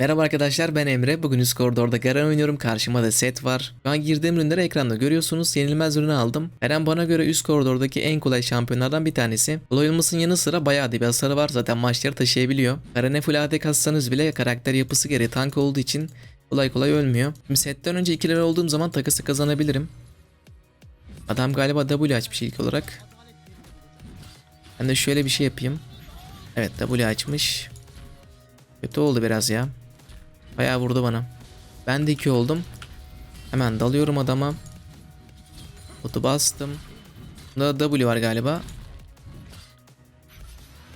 Merhaba arkadaşlar ben Emre. Bugün üst koridorda Garen oynuyorum. Karşıma da set var. Şu an girdiğim ürünleri ekranda görüyorsunuz. Yenilmez ürünü aldım. Garen bana göre üst koridordaki en kolay şampiyonlardan bir tanesi. Kolay yanı sıra bayağı bir hasarı var. Zaten maçları taşıyabiliyor. Garen'e full AD kassanız bile karakter yapısı gereği tank olduğu için kolay kolay ölmüyor. Şimdi setten önce 2 lira olduğum zaman takası kazanabilirim. Adam galiba W açmış ilk olarak. Ben de şöyle bir şey yapayım. Evet W açmış. Kötü oldu biraz ya. Bayağı vurdu bana. Ben de 2 oldum. Hemen dalıyorum adama. Botu bastım. Bunda W var galiba.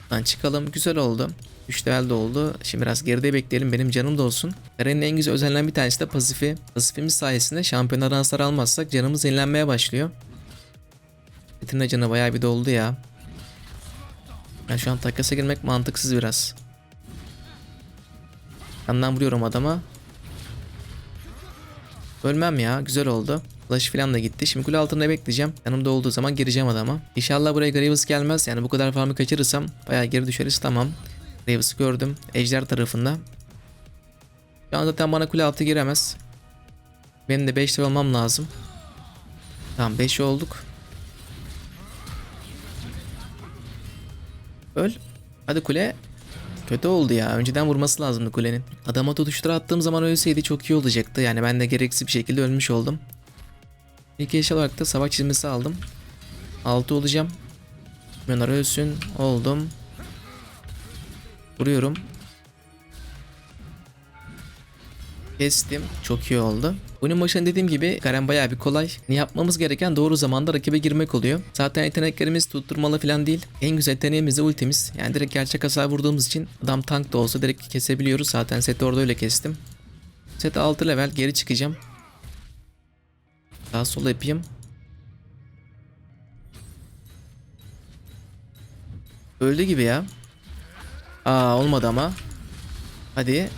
Buradan çıkalım. Güzel oldu. 3 level de oldu. Şimdi biraz geride bekleyelim. Benim canım da olsun. Garen'in en güzel özelliğinden bir tanesi de pasifi. Pasifimiz sayesinde şampiyonlardan hasar almazsak canımız yenilenmeye başlıyor. Metin de canı bayağı bir doldu ya. Ben şu an takasa girmek mantıksız biraz. Yandan vuruyorum adama. Ölmem ya. Güzel oldu. Flash falan da gitti. Şimdi kule altında bekleyeceğim. Yanımda olduğu zaman gireceğim adama. İnşallah buraya Graves gelmez. Yani bu kadar farmı kaçırırsam bayağı geri düşeriz. Tamam. Graves'ı gördüm. Ejder tarafında. Şu an zaten bana kule altı giremez. Benim de 5 olmam lazım. Tamam 5 olduk. Öl. Hadi kule. Kötü oldu ya. Önceden vurması lazımdı kulenin. Adama tutuştura attığım zaman ölseydi çok iyi olacaktı. Yani ben de gereksiz bir şekilde ölmüş oldum. İlk eşya olarak da savaş çizmesi aldım. 6 olacağım. Milyonlar ölsün. Oldum. Vuruyorum. Kestim. Çok iyi oldu. Bunun başında dediğim gibi Garen bayağı bir kolay. Yapmamız gereken doğru zamanda rakibe girmek oluyor. Zaten yeteneklerimiz tutturmalı falan değil. En güzel yeteneğimiz de ultimiz. Yani direkt gerçek hasar vurduğumuz için adam tank da olsa direkt kesebiliyoruz. Zaten seti orada öyle kestim. Set 6 level geri çıkacağım. Daha sol yapayım. Öldü gibi ya. Aa olmadı ama. Hadi.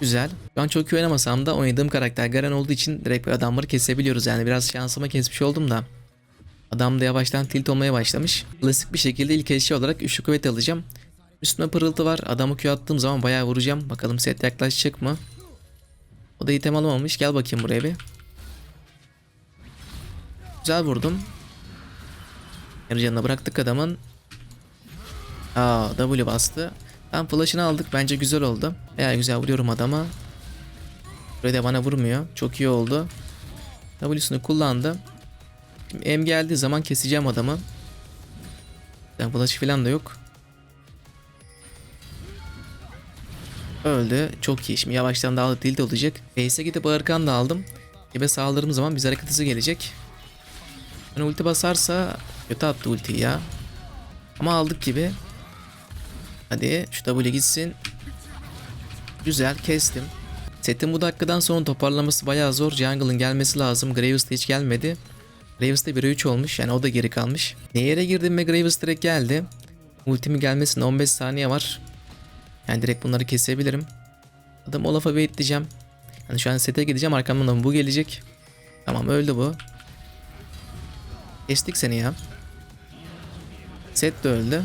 Güzel. Şu an çok iyi oynamasam da oynadığım karakter Garen olduğu için direkt bir adamları kesebiliyoruz. Yani biraz şansıma kesmiş oldum da. Adam da yavaştan tilt olmaya başlamış. Klasik bir şekilde ilk eşya olarak üçlü kuvvet alacağım. Üstüne pırıltı var. Adamı Q attığım zaman bayağı vuracağım. Bakalım set yaklaşacak mı? O da item alamamış. Gel bakayım buraya bir. Güzel vurdum. Yarı canına bıraktık adamın. Aa W bastı. Tam flash'ını aldık. Bence güzel oldu. Bayağı güzel vuruyorum adama. Da bana vurmuyor. Çok iyi oldu. W'sunu kullandı. Şimdi M geldiği zaman keseceğim adamı. Yani flash falan da yok. Öldü. Çok iyi. Şimdi yavaştan daha tilt olacak. Base'e gidip Arkan da aldım. Gibi sağladığım zaman bize hareket hızı gelecek. Yani ulti basarsa kötü attı ultiyi ya. Ama aldık gibi. Hadi şu W gitsin. Güzel kestim. Setin bu dakikadan sonra toparlaması bayağı zor. Jungle'ın gelmesi lazım. Graves de hiç gelmedi. Graves de 1'e 3 olmuş. Yani o da geri kalmış. Ne yere girdim ve Graves direkt geldi. Ultimi gelmesine 15 saniye var. Yani direkt bunları kesebilirim. Adam Olaf'a bekleyeceğim. Yani şu an sete gideceğim. Arkamdan da bu gelecek. Tamam öldü bu. Kestik seni ya. Set de öldü.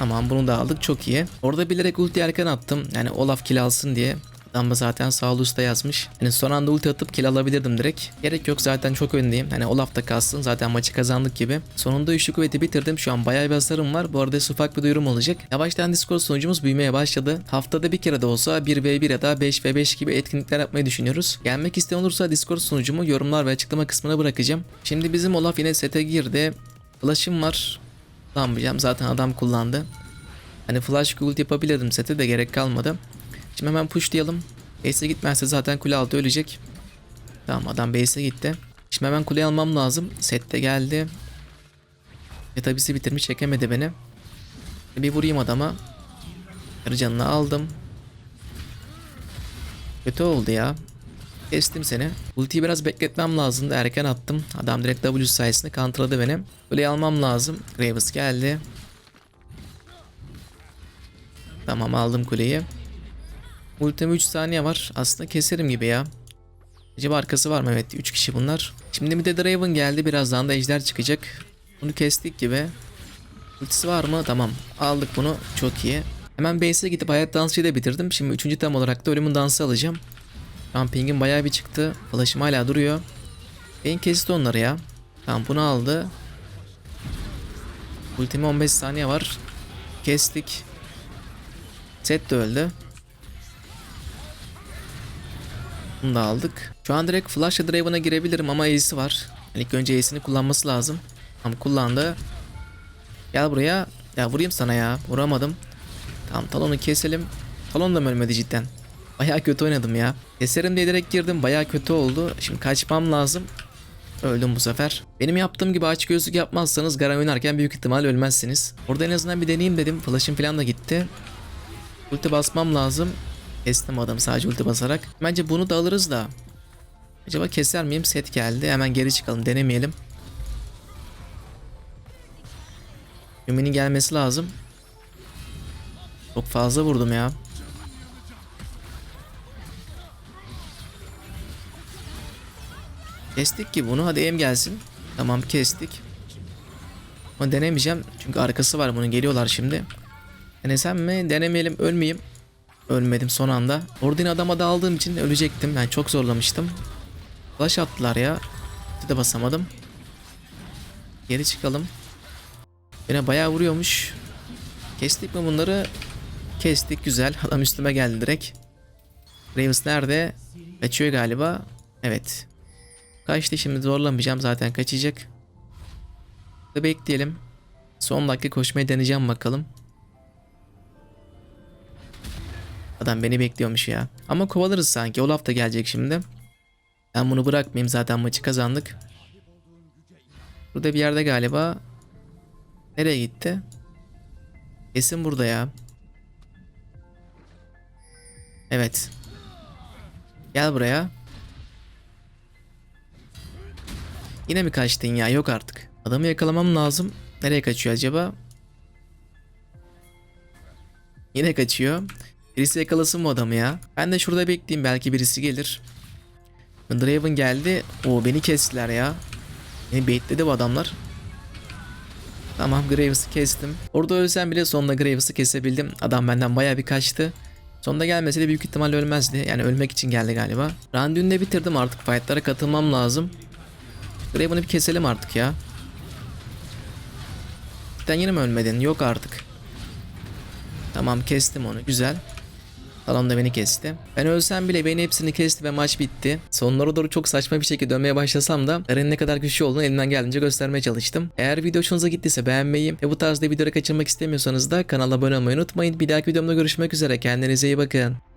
Tamam bunu da aldık çok iyi. Orada bilerek ulti erken attım. Yani Olaf kill alsın diye. Adam da zaten sağ usta yazmış. Yani son anda ulti atıp kill alabilirdim direkt. Gerek yok zaten çok öndeyim. Hani Olaf da kalsın zaten maçı kazandık gibi. Sonunda üçlü kuvveti bitirdim. Şu an bayağı bir hasarım var. Bu arada ufak bir duyurum olacak. Yavaştan Discord sunucumuz büyümeye başladı. Haftada bir kere de olsa 1v1 ya da 5v5 gibi etkinlikler yapmayı düşünüyoruz. Gelmek isteyen olursa Discord sunucumu yorumlar ve açıklama kısmına bırakacağım. Şimdi bizim Olaf yine sete girdi. Flash'ım var. Kullanmayacağım zaten adam kullandı. Hani flash ult yapabilirdim sete de gerek kalmadı. Şimdi hemen pushlayalım. Base'e gitmezse zaten kule altı ölecek. Tamam adam base'e gitti. Şimdi hemen kuleyi almam lazım. Set de geldi. Ve tabisi bitirmiş çekemedi beni. Bir vurayım adama. Yarı canını aldım. Kötü oldu ya. Kestim seni. Ultiyi biraz bekletmem lazımdı. Erken attım. Adam direkt W sayesinde counterladı beni. Kuleyi almam lazım. Graves geldi. Tamam aldım kuleyi. Ultim 3 saniye var. Aslında keserim gibi ya. Acaba arkası var mı? Evet 3 kişi bunlar. Şimdi bir de Draven geldi. Birazdan da ejder çıkacak. Bunu kestik gibi. Ultisi var mı? Tamam. Aldık bunu. Çok iyi. Hemen base'e gidip hayat dansıyı da bitirdim. Şimdi üçüncü tam olarak da ölümün dansı alacağım. Ramping'in bayağı bir çıktı. Flash'ım hala duruyor. Beyin kesti onları ya. Tamam bunu aldı. Ultime 15 saniye var. Kestik. Set de öldü. Bunu da aldık. Şu an direkt Flash'la Draven'a girebilirim ama Ace'i var. Yani ilk önce Ace'ini kullanması lazım. Tamam kullandı. Gel buraya. Ya vurayım sana ya. Vuramadım. Tamam Talon'u keselim. Talon da mı ölmedi cidden? Baya kötü oynadım ya. Keserim diye direkt girdim. Baya kötü oldu. Şimdi kaçmam lazım. Öldüm bu sefer. Benim yaptığım gibi aç gözlük yapmazsanız Garen oynarken büyük ihtimal ölmezsiniz. Orada en azından bir deneyeyim dedim. Flash'ım falan da gitti. Ulti basmam lazım. Kestim adamı sadece ulti basarak. Bence bunu da alırız da. Acaba keser miyim? Set geldi. Hemen geri çıkalım. Denemeyelim. Yumi'nin gelmesi lazım. Çok fazla vurdum ya. Kestik ki bunu. Hadi em gelsin. Tamam kestik. Ama denemeyeceğim. Çünkü arkası var bunun. Geliyorlar şimdi. Denesem mi? Denemeyelim. Ölmeyeyim. Ölmedim son anda. Orada yine adama da aldığım için ölecektim. Ben çok zorlamıştım. Flash attılar ya. Bir de basamadım. Geri çıkalım. Yine bayağı vuruyormuş. Kestik mi bunları? Kestik güzel. Adam üstüme geldi direkt. Ravens nerede? Kaçıyor galiba. Evet. Kaçtı şimdi zorlamayacağım zaten kaçacak. Da bekleyelim. Son dakika koşmayı deneyeceğim bakalım. Adam beni bekliyormuş ya. Ama kovalarız sanki. Olaf da gelecek şimdi. Ben bunu bırakmayayım zaten maçı kazandık. Burada bir yerde galiba. Nereye gitti? Kesin burada ya. Evet. Gel buraya. Yine mi kaçtın ya? Yok artık. Adamı yakalamam lazım. Nereye kaçıyor acaba? Yine kaçıyor. Birisi yakalasın bu adamı ya. Ben de şurada bekleyeyim belki birisi gelir. Draven geldi. O beni kestiler ya. Beni baitledi bu adamlar. Tamam Graves'ı kestim. Orada ölsem bile sonunda Graves'ı kesebildim. Adam benden baya bir kaçtı. Sonunda gelmese de büyük ihtimalle ölmezdi. Yani ölmek için geldi galiba. Round'unu da bitirdim artık. Fight'lara katılmam lazım. Graven'ı bir keselim artık ya. Sen yine mi ölmedin? Yok artık. Tamam kestim onu. Güzel. Talon da beni kesti. Ben ölsem bile beni hepsini kesti ve maç bitti. Sonlara doğru çok saçma bir şekilde dönmeye başlasam da Garen'in ne kadar güçlü olduğunu elimden geldiğince göstermeye çalıştım. Eğer video hoşunuza gittiyse beğenmeyi ve bu tarzda videoları kaçırmak istemiyorsanız da kanala abone olmayı unutmayın. Bir dahaki videomda görüşmek üzere. Kendinize iyi bakın.